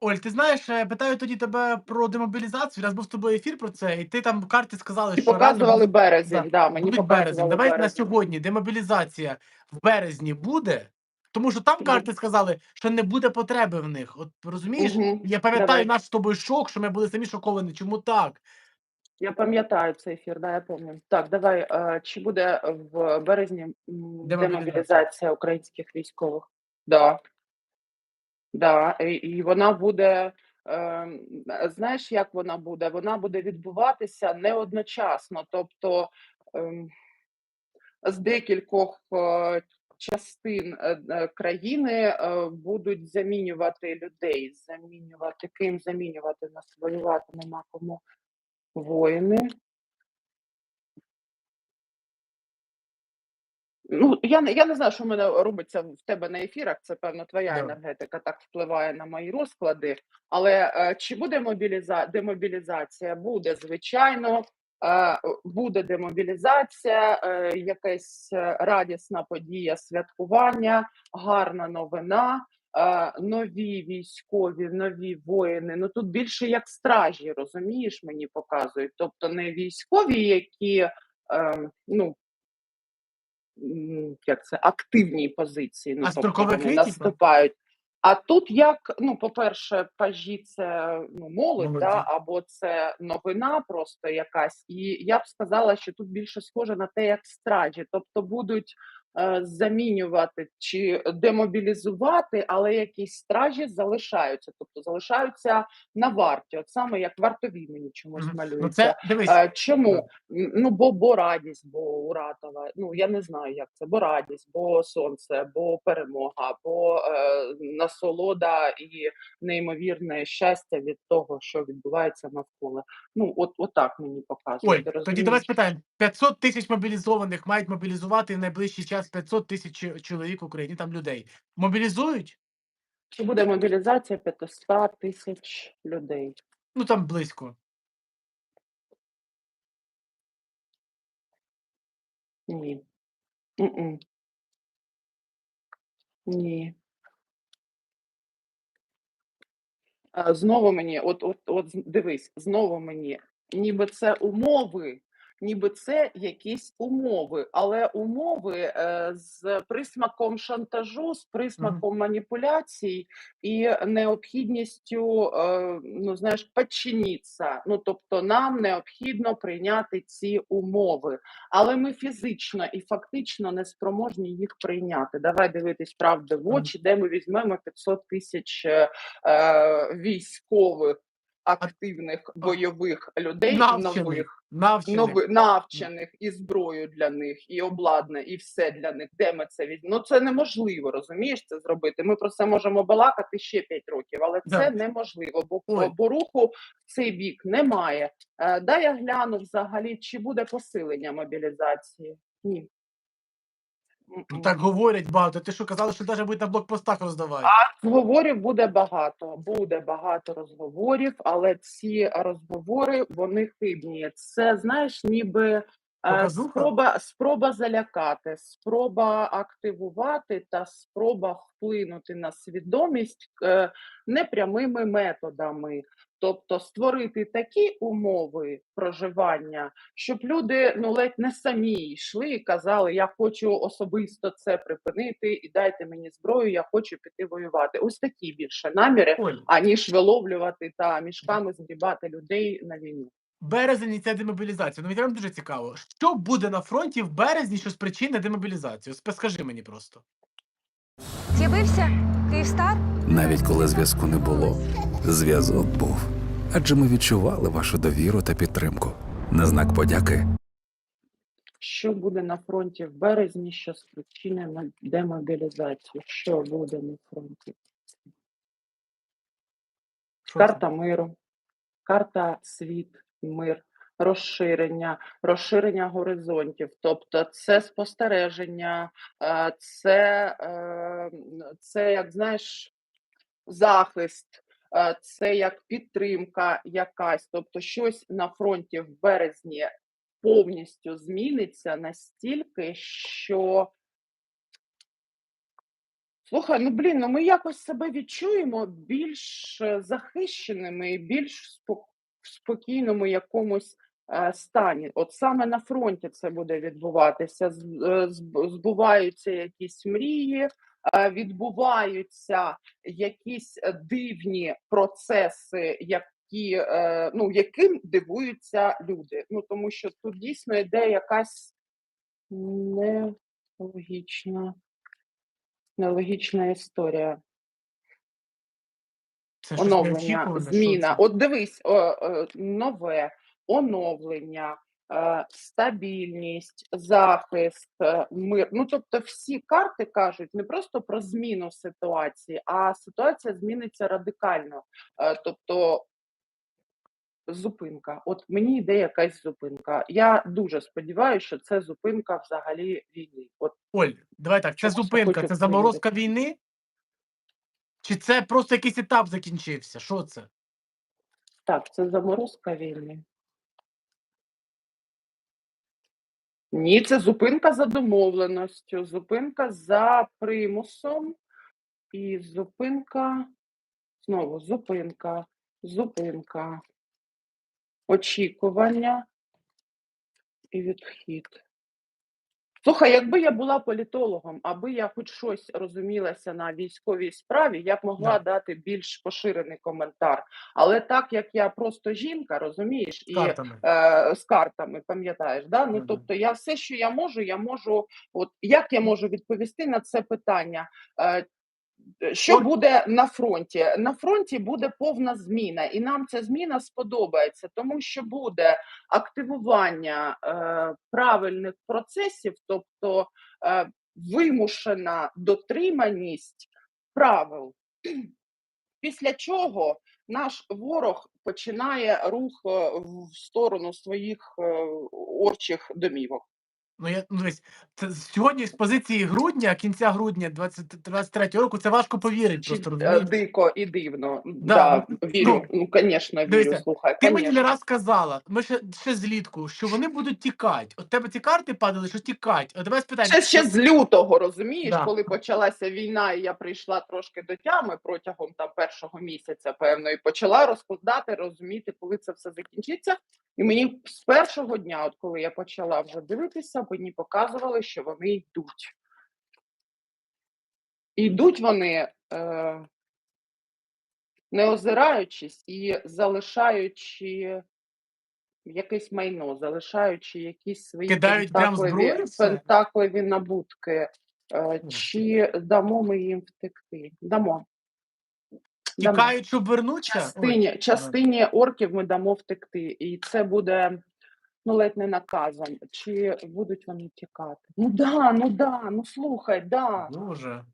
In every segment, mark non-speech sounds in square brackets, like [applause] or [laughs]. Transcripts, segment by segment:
Оль, ти знаєш, е, питаю тоді тебе про демобілізацію. Раз був з тобою ефір про це, і ти там в карті сказали, що показували будуть- березень. да, Да, мені показували березень. Давай на сьогодні демобілізація в березні буде. Тому що там карти сказали, що не буде потреби в них. От розумієш? Мгм. Я пам'ятаю наш з тобою шок, що ми були самі шоковані. Чому так? Я пам'ятаю цей ефір, да, я пам'ятаю. Так, давай. е, Чи буде в березні Демобілізація. демобілізація українських військових? Да. Да. І, вона буде. е, Знаєш, як вона буде? Вона буде відбуватися не одночасно. Тобто ем, з декількох е, частин е, е, країни будуть замінювати людей. Замінювати ким замінювати нас воювати нема кому воїни. Ну, я не я не знаю, що в мене робиться в тебе на ефірах. Це певно твоя Да. енергетика так впливає на мої розклади. Але е, чи буде мобіліза... демобілізація? Буде, звичайно. Е, буде демобілізація, е, якась е, радісна подія святкування, гарна новина. е, Нові військові, нові воїни. Ну тут більше як стражі, розумієш, мені показують. Тобто не військові, які е, ну як це активній позиції, ну А тобто наступають. А тут як ну, по-перше, пажі це ну, молодь, молодь, да, або це новина просто якась. І я б сказала, що тут більше схоже на те, як стражі, тобто будуть замінювати чи демобілізувати, але якісь стражі залишаються, тобто залишаються на варті, от саме як вартові мені чомусь малюється. Ну це. Е, Чому? Ну, бо, бо радість, бо Уратова. Ну я не знаю, як це, бо радість, бо сонце, бо перемога, бо е, насолода і неймовірне щастя від того, що відбувається навколо. Ну, от, от так мені показує. Тоді давай спитаємо. 500 тисяч мобілізованих мають мобілізувати в найближчий час 500 тисяч чоловік в Україні, там людей. Мобілізують? Чи буде мобілізація 500 тисяч людей? Ну там близько. Ні. М-м. Ні. А, Знову мені, от, от, от дивись, знову мені, ніби це умови, ніби це якісь умови, але умови е, з присмаком шантажу, з присмаком маніпуляцій і необхідністю, е, ну знаєш, підчинитися. Ну тобто, нам необхідно прийняти ці умови, але ми фізично і фактично не спроможні їх прийняти. Давай дивитись правди в очі, де ми візьмемо 500 тисяч е, військових активних бойових людей Навчених. нових, Навчених. нови, навчених і зброю для них, і обладнане, і все для них. Де ми це візьмемо? Ну це неможливо, розумієш це зробити. Ми про це можемо балакати ще 5 років, але це Да. неможливо, бо, Ой. бо руху в цей бік немає. Е, дай я гляну взагалі, чи буде посилення мобілізації? Ні. Ну, так говорять багато. Ти що казали, що навіть будуть на блокпостах роздавати? Розговорів буде багато, буде багато розговорів, але ці розговори вони хибні. Це знаєш, ніби е, Показуха? спроба, спроба залякати, спроба активувати та спроба вплинути на свідомість е, непрямими методами. Тобто створити такі умови проживання, щоб люди ну ледь не самі йшли і казали: Я хочу особисто це припинити, і дайте мені зброю, я хочу піти воювати. Ось такі більше наміри, Оль, аніж виловлювати та мішками згрібати людей на війну. березень і ця демобілізація. Ну мені прям дуже цікаво. Що буде на фронті в березні, що спричинить демобілізацію? Скажи мені просто. З'явився Київстар? Навіть коли зв'язку не було, зв'язок був. Адже ми відчували вашу довіру та підтримку. На знак подяки Що буде на фронті в березні, що спричинить на- демобілізацію? Що буде на фронті? Що? Карта миру, карта світ, мир, розширення, розширення горизонтів. Тобто це спостереження, е, це, е, це як знаєш, захист, це як підтримка якась. Тобто, щось на фронті в березні повністю зміниться настільки, що Слухай, ну блін, ну ми якось себе відчуємо більш е, захищеними і більш в спокійному якомусь е, стані. От саме на фронті це буде відбуватися. Е, Збуваються якісь мрії, е, відбуваються якісь е, дивні процеси, які, е, ну, яким дивуються люди. Ну тому що тут дійсно йде якась нелогічна. Нелогічна історія. Це Оновлення, зміна. це? От дивись, о, е, нове оновлення, е, стабільність, захист, е, мир. Ну тобто, всі карти кажуть не просто про зміну ситуації, а ситуація зміниться радикально. Е, Тобто. Зупинка. От мені йде якась зупинка. Я дуже сподіваюся, що це зупинка взагалі війни. От Оль, давай так, це зупинка, це заморозка війни? Чи це просто якийсь етап закінчився? Що це? Так, це заморозка війни. Ні, це зупинка за домовленістю, зупинка за примусом і зупинка. Знову зупинка, зупинка, очікування і відхід. Слухай, якби я була політологом, аби я хоч щось розумілася на військовій справі, я б могла Да. дати більш поширений коментар. Але так як я просто жінка, розумієш, і картами. е, з картами, пам'ятаєш, да? ну Мгм. тобто я все, що я можу, я можу. От як я можу відповісти на це питання? Е, що буде на фронті? На фронті буде повна зміна, і нам ця зміна сподобається, тому що буде активування е, правильних процесів, тобто е, вимушена дотриманість правил. Після чого наш ворог починає рух е, в сторону своїх е, орчих домівок. Ну, я, ну, сьогодні з позиції грудня, кінця грудня 2023 року, це важко повірити, Чи, просто е, розумієш? дико і дивно. Да, Да, вірю. Ну, звісно, вірю. дивися, Слухай, Ти мені не раз казала, ми ще, ще злітку, що вони будуть тікати. От тебе ці карти падали, що тікать. От тебе спитання. Ще, ще з лютого, розумієш, Да. коли почалася війна, і я прийшла трошки до тями протягом там першого місяця, певно, і почала розкладати, розуміти, коли це все закінчиться. І мені з першого дня, от коли я почала вже дивитися, мені показували, що вони йдуть. І йдуть вони, е, не озираючись і залишаючи якесь майно, залишаючи якісь свої Кидають пентакливі, пентакливі набутки. Е, Чи дамо ми їм втекти? Дамо. Дамо. Тікають, щоб вернуться. Частині, частині орків ми дамо втекти, і це буде ну ледь не наказом. Чи будуть вони тікати? Ну да, ну да, ну слухай, да. Дуже.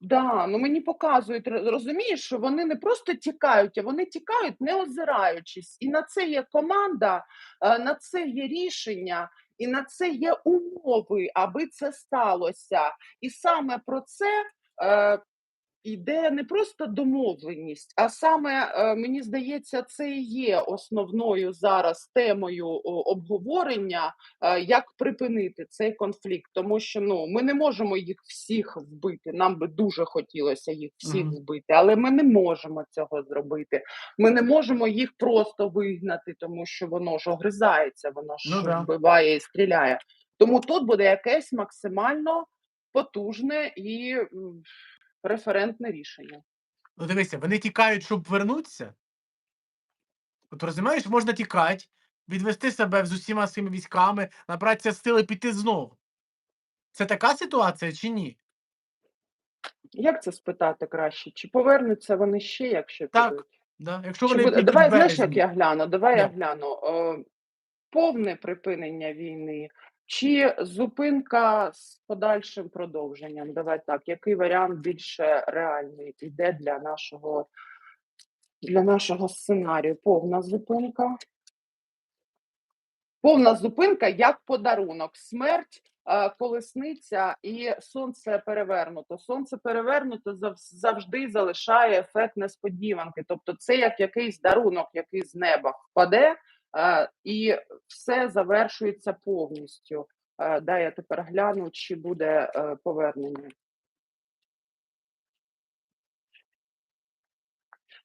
Да, ну мені показують, розумієш, що вони не просто тікають, а вони тікають не озираючись. І на це є команда, е, на це є рішення, і на це є умови, аби це сталося. І саме про це е, йде не просто домовленість, а саме е, мені здається, це і є основною зараз темою обговорення, е, як припинити цей конфлікт, тому що ну ми не можемо їх всіх вбити. Нам би дуже хотілося їх всіх Мгм. вбити, але ми не можемо цього зробити. Ми не можемо їх просто вигнати, тому що воно ж огризається, воно ж Ну да. вбиває і стріляє. Тому тут буде якесь максимально потужне і референтне рішення. Ну дивися, вони тікають, щоб вернутися. От розумієш, можна тікати, відвести себе з усіма своїми військами, набратися сили піти знову. Це така ситуація чи ні? Як це спитати краще? Чи повернуться вони ще, якщо Так, підуть? Да? Якщо вони буде... Давай знаєш, як я гляну? Давай я гляну. Е, повне припинення війни чи зупинка з подальшим продовженням? Давай так. Який варіант більше реальний іде для нашого, для нашого сценарію? Повна зупинка. Повна зупинка як подарунок. Смерть, е, колесниця і сонце перевернуто. Сонце перевернуто зав- завжди залишає ефект несподіванки. Тобто, це як якийсь дарунок, який з неба впаде, Е, і все завершується повністю. Е, да, я тепер гляну, чи буде е, повернення.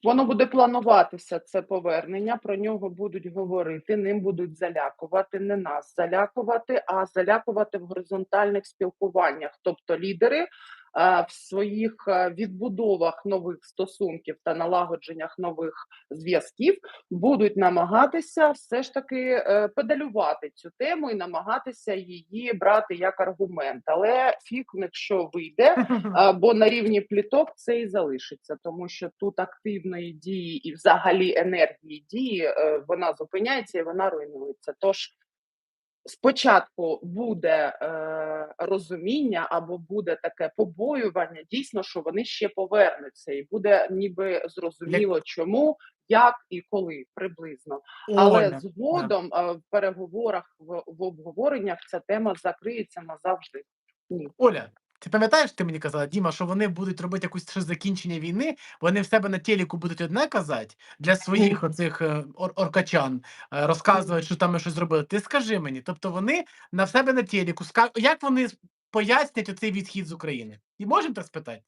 Воно буде плануватися це повернення, про нього будуть говорити, ним будуть залякувати, не нас залякувати, а залякувати в горизонтальних спілкуваннях. Тобто лідери в своїх е, відбудовах нових стосунків та налагодженнях нових зв'язків будуть намагатися все ж таки е, педалювати цю тему і намагатися її брати як аргумент. Але фіг, якщо вийде, [laughs] бо на рівні пліток це і залишиться, тому що тут активної дії і взагалі енергії дії е, вона зупиняється і вона руйнується. Тож спочатку буде е, розуміння або буде таке побоювання, дійсно, що вони ще повернуться, і буде ніби зрозуміло, чому, як і коли приблизно. Але згодом е, в переговорах в, в обговореннях ця тема закриється назавжди. Ні. Оля, ти пам'ятаєш, ти мені казала, Діма, що вони будуть робити якусь ще закінчення війни, вони в себе на телеку будуть одне казати для своїх оцих е, ор- оркачан, е, розказувати, що там ми щось зробили. Ти скажи мені, тобто вони на себе на телеку ска... як вони пояснять оцей відхід з України? І можемо так спитати?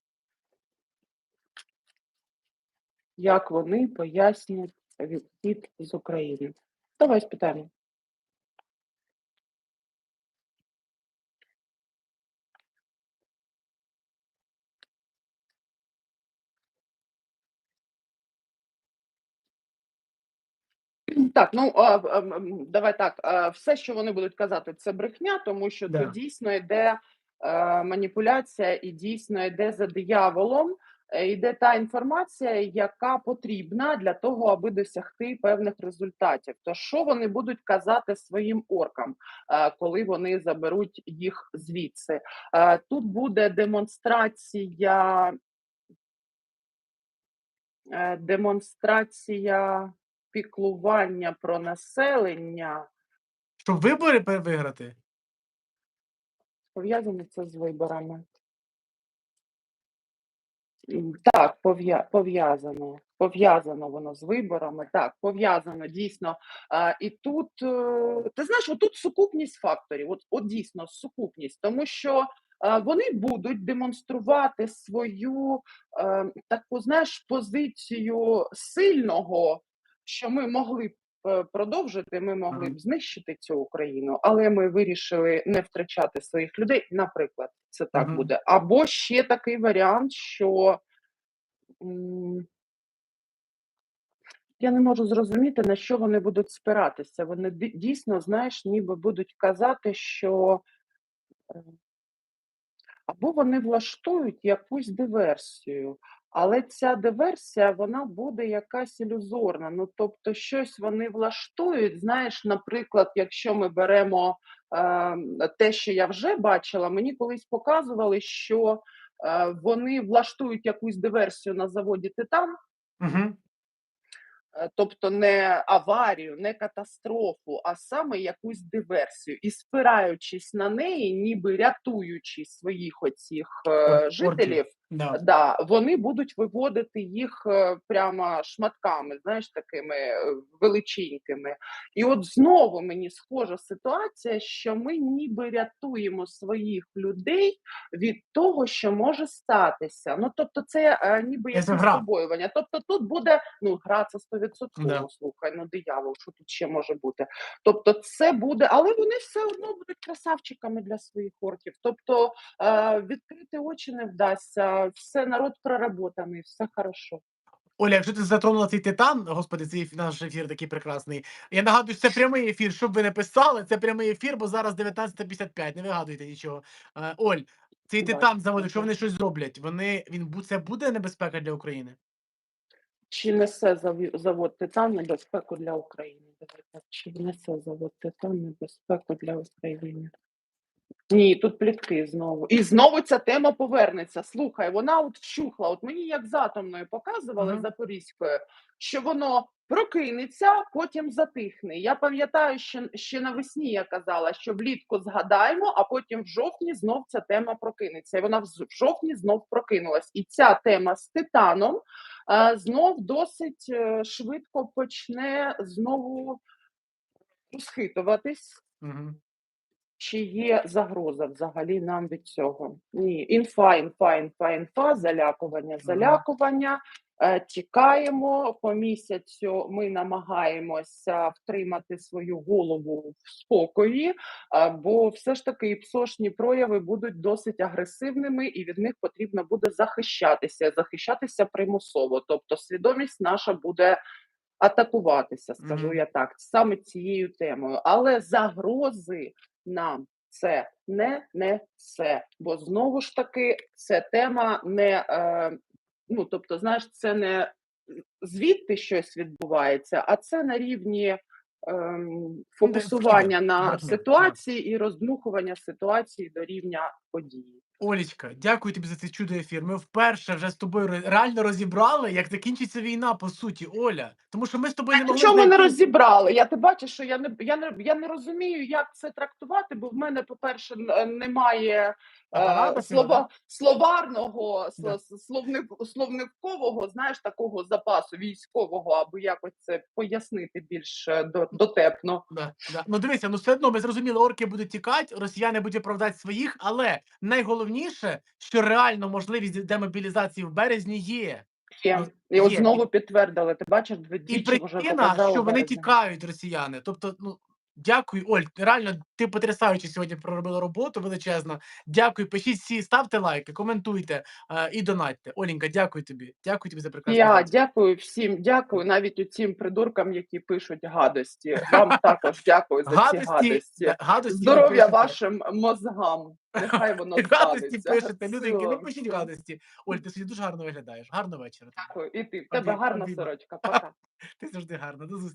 як вони пояснять відхід з України. Давай спитаємо. Так, ну а, а, давай так. а, Все, що вони будуть казати, це брехня, тому що Да. тут дійсно йде е, маніпуляція і дійсно йде за дияволом. е, Йде та інформація, яка потрібна для того, аби досягти певних результатів. То що вони будуть казати своїм оркам, е, коли вони заберуть їх звідси? Тут буде демонстрація, демонстрація піклування про населення. Щоб вибори пе- виграти? Пов'язано це з виборами. М, Так, пов'я- пов'язано. Пов'язано воно з виборами. Так, пов'язано дійсно. А, і тут, е, ти знаєш, отут сукупність факторів. От, от дійсно сукупність, тому що е, вони будуть демонструвати свою е, таку, знаєш, позицію сильного, що ми могли б е, продовжити, ми могли б знищити цю Україну, але ми вирішили не втрачати своїх людей. Наприклад, це так Мгм. буде. Або ще такий варіант, що я не можу зрозуміти, на що вони будуть спиратися. Вони дійсно, знаєш, ніби будуть казати, що е, або вони влаштують якусь диверсію, але ця диверсія вона буде якась ілюзорна. Ну тобто, щось вони влаштують. Знаєш, наприклад, якщо ми беремо е, те, що я вже бачила, мені колись показували, що е, вони влаштують якусь диверсію на заводі Титан. Угу. Тобто не аварію, не катастрофу, а саме якусь диверсію, і спираючись на неї, ніби рятуючи своїх оцих е, жителів, Да. да, вони будуть виводити їх е, прямо шматками, знаєш, такими е, величенькими. І от знову мені схожа ситуація, що ми ніби рятуємо своїх людей від того, що може статися. Ну тобто, це е, ніби Це якесь побоювання. Тобто, тут буде ну гра це 100%, Да. слухай, ну диявол, що тут ще може бути. Тобто, це буде, але вони все одно будуть красавчиками для своїх орків. Тобто е, відкрити очі не вдасться, все народ проработаний, все хорошо. Оля, якщо ти затронула цей титан, господи, цей наш ефір такий прекрасний. Я нагадую, що це прямий ефір. Щоб ви не писали, це прямий ефір, бо зараз 19.55, не вигадуйте нічого. Е, Оль, цей титан завод, якщо вони щось зроблять, вони він це буде небезпека для України? Чи несе завод Титан небезпеку для України? Чи несе завод Титан небезпеку для України? Ні, тут плітки знову. І знову ця тема повернеться. Слухай, вона от вщухла. От мені як з атомною показували Мгм. Запорізькою, що воно прокинеться, потім затихне. Я пам'ятаю, що ще навесні я казала, що влітку згадаємо, а потім в жовтні знов ця тема прокинеться. І вона в жовтні знов прокинулась. І ця тема з титаном а, знов досить е, швидко почне знову розхитуватись. Угу. Чи є загроза взагалі нам від цього? Ні, інфа, інфа, інфа, інфа, залякування, залякування. Е, Тікаємо по місяцю. Ми намагаємося втримати свою голову в спокої, а, бо все ж таки і псошні прояви будуть досить агресивними, і від них потрібно буде захищатися, захищатися примусово. Тобто, свідомість наша буде атакуватися, скажу Мгм. я так, саме цією темою. Але загрози нам це не несе, бо знову ж таки це тема не е, ну, тобто, знаєш, це не звідти щось відбувається, а це на рівні. ем, Фокусування на ситуації і роздмухування ситуації до рівня події. Олічка, дякую тобі за цей чудо ефір. Ми вперше вже з тобою реально розібрали, як закінчиться війна, по суті, Оля. Тому що ми з тобою не могли Нічого ми не розібрали. Я ти бачиш, що я не я не я не розумію, як це трактувати, бо в мене, по-перше, немає е, слова словарного, Да. да. словник, словникового, знаєш, такого запасу військового, аби якось це пояснити більш е, дотепно. Да, да. Ну дивися, ну все одно ми зрозуміли, орки будуть тікати, росіяни будуть оправдати своїх, але найголовніше, що реально можливість демобілізації в березні є. Є. І от знову підтвердили. Ти бачиш, І причина, вже що вони тікають, росіяни. Тобто, ну дякую, Оль. Реально, ти потрясаючи сьогодні проробила роботу величезно. Дякую. Пишіть всі, ставте лайки, коментуйте е, і донатьте. Оленька, дякую тобі. Дякую тобі за прекрасну Я роботу. дякую всім, дякую навіть у цим придуркам, які пишуть гадості. Вам також дякую за ці Гадості, гадості. Здоров'я вашим мозгам. Нехай воно [laughs] Гадості пишете, люди, які не пишіть гадості. Оль, ти сьогодні дуже гарно виглядаєш. Гарного вечора. Дякую. І ти. В тебе гарна сорочка. [laughs] Пока. Ти завжди гарна. До зустрічі.